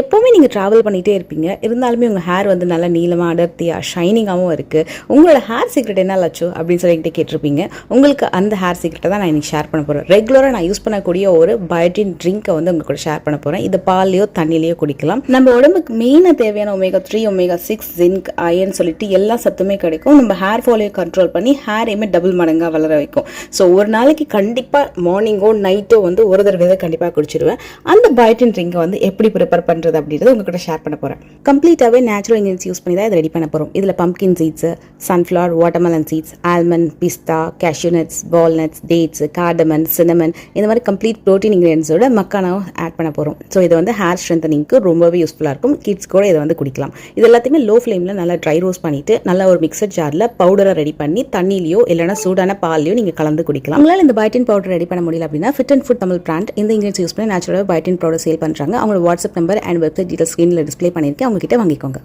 எப்போவுமே நீங்கள் ட்ராவல் பண்ணிகிட்டே இருப்பீங்க. இருந்தாலுமே உங்கள் ஹேர் வந்து நல்லா நீளமாக அடர்த்தியாக ஷைனிங்காகவும் இருக்குது உங்களோட ஹேர் சீக்ரெட் என்ன லட்சோ அப்படின்னு சொல்லி கேட்டிருப்பீங்க. உங்களுக்கு அந்த ஹேர் சீக்ரெட்டை தான் நான் இன்றைக்கி ஷேர் பண்ண போகிறேன் ரெகுலராக நான் யூஸ் பண்ணக்கூடிய ஒரு பயோட்டின் ட்ரிங்க்கை வந்து உங்கள் கூட ஷேர் பண்ண போகிறேன் இது பால்லையோ தண்ணிலையோ குடிக்கலாம். நம்ம உடம்புக்கு மெயினாக தேவையான omega three omega six zinc iron சொல்லிட்டு எல்லா சத்துமே கிடைக்கும். நம்ம ஹேர் ஃபாலையை கண்ட்ரோல் பண்ணி ஹேரையுமே டபுள் மடங்காக வளர வைக்கும். ஸோ ஒரு நாளைக்கு கண்டிப்பாக மார்னிங்கோ நைட்டோ வந்து ஒரு தடவை கண்டிப்பாக குடிச்சிருவேன். அந்த பயோட்டின் ட்ரிங்கை வந்து எப்படி ப்ரிப்பேர் பண்ணுறது அப்படின்றத உங்ககிட்ட ஷேர் பண்ண போகிறேன் கம்ப்ளீட்டாகவே நேச்சுரல் இன்கிரியன்ஸ் யூஸ் பண்ணி தான் இதை ரெடி பண்ண போகிறோம் இதில் pumpkin seeds sunflower watermelon seeds almond pista cashew walnuts dates cardamom cinnamon இந்த மாதிரி கம்ப்ளீட் ப்ரோட்டீன் இன்கிரியன்ஸோட மக்கானாவும் ஆட் பண்ண போகிறோம் ஸோ இது வந்து ஹேர் ஸ்ட்ரென்தனிங்க்கு ரொம்பவே யூஸ்ஃபுல்லாக இருக்கும். கிட்ஸ் கூட இதை வந்து குடிக்கலாம். இது எல்லாத்தையுமே லோ ஃப்ளேமில் நல்லா ட்ரை ரோஸ்ட் பண்ணிட்டு நல்லா ஒரு மிக்சர் ஜாரில் பவுடரை ரெடி பண்ணி தண்ணிலையோ இல்லைனா சூடான பால்லையோ நீங்கள் கலந்து குடிக்கலாம். உங்களால் இந்த பயோட்டின் பவுடர் ரெடி பண்ண முடியல அப்படின்னா fit and food Tamil brand இந்த இன்கிரியன்ஸ் யூஸ் பண்ணி நேச்சுரலாக பயோட்டின் பவுடர் சேல் பண்ணுறாங்க அவங்களோட WhatsApp number and website detail ஸ்க்ரீனில் டிஸ்ப்ளே பண்ணியிருக்கேன். அவங்க கிட்ட வாங்கிக்கோங்க.